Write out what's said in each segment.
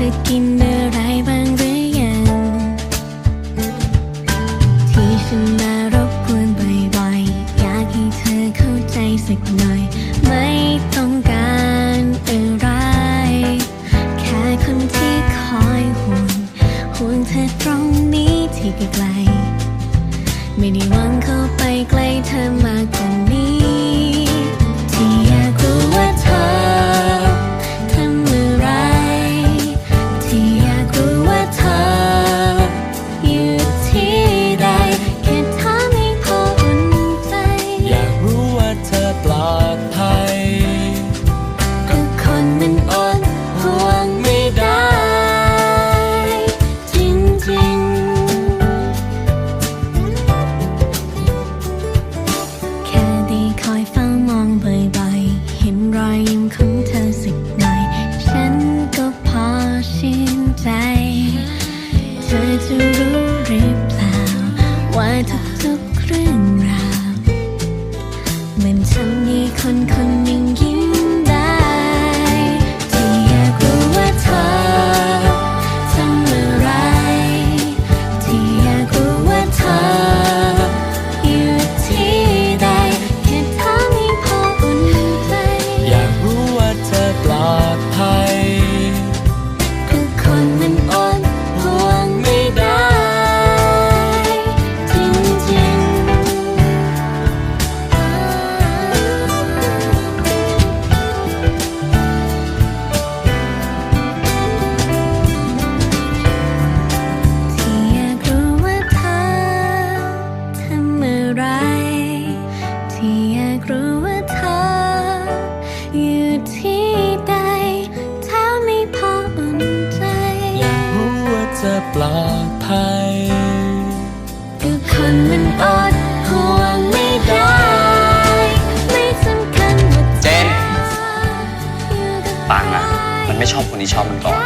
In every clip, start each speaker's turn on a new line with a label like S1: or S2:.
S1: ธอกินอะไรบ้างหรือยัง ที่ฉันมารบกวนบ่อยๆ อยากให้เธอเข้าใจสักหน่
S2: อย ไม่ต้อง
S1: การอะไร แค่คนที่คอยห่วงห่วงเธอตรงนี้ที่ไกล ไม่ได้วังเข้าไปใกล้เธอมา
S2: กกว่า
S1: นี้ จะรู้หรือเปล่าว่าทุ
S2: กๆเรื่อง ลอดภัย
S1: ก็คนมันอดห่วงไม่ได้ ไม่สำคัญว่า
S3: เจน ปังอะมันไม่ชอบคนที่ชอบมันก่อน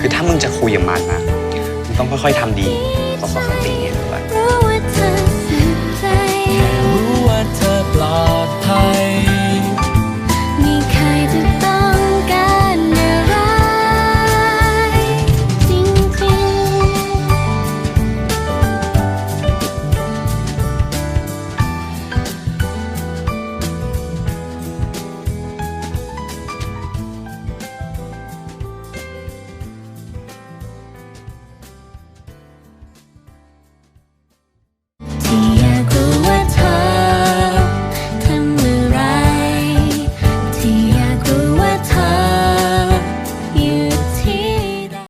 S3: คือถ้ามึงจะคุยกับมันนะมึงต้องค่อยๆทำดี